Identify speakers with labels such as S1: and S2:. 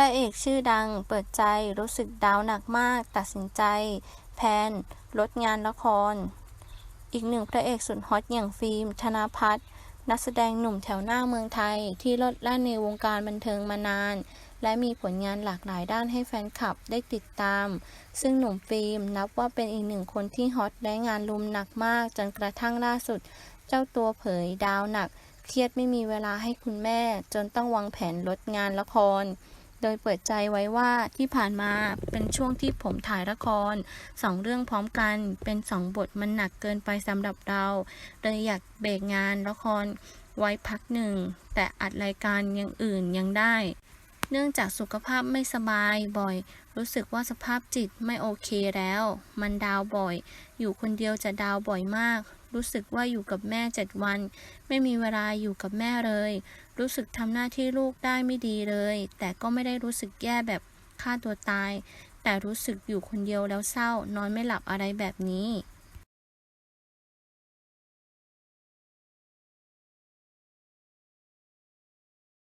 S1: ระเอกชื่อดังเปิดใจรู้สึกดาวหนักมาก ตัดสินใจ แพลนลดงานละคร อีกหนึ่งพระเอกสุดฮอตอย่างฟิล์ม ธนพัฒน์นักแสดงหนุ่มแถวหน้าเมืองไทยที่ลดแล่นในวงการบันเทิงมานาน และมีผลงานหลากหลายด้านให้แฟนคลับได้ติดตาม ซึ่งหนุ่มฟิล์มนับว่าเป็นอีกหนึ่งคนที่ฮอตและงานลุมหนักมาก จนกระทั่งล่าสุด เจ้าตัวเผยดาวหนัก เครียดไม่มีเวลาให้คุณแม่ จนต้องวางแผนลดงานละคร โดยเปิดใจไว้ว่าที่ผ่านมาเป็นช่วงที่ผมถ่ายละครสองเรื่องพร้อมกันเป็นสองบทมันหนักเกินไปสำหรับเราเลยอยากเบรกงานละครไว้พักหนึ่ง แต่อัดรายการอย่างอื่นยังได้ เนื่องจากสุขภาพไม่สบายบ่อย รู้สึกว่าสภาพจิตไม่โอเคแล้ว มันดาวบ่อย อยู่คนเดียวจะดาวบ่อยมาก รู้สึกว่าอยู่กับแม่เจ็ดวัน ไม่มีเวลาอยู่กับแม่เลย รู้สึกทำหน้าที่ลูกได้ไม่ดีเลย แต่ก็ไม่ได้รู้สึกแย่แบบฆ่าตัวตาย แต่รู้สึกอยู่คนเดียวแล้วเศร้านอนไม่หลับอะไรแบบนี้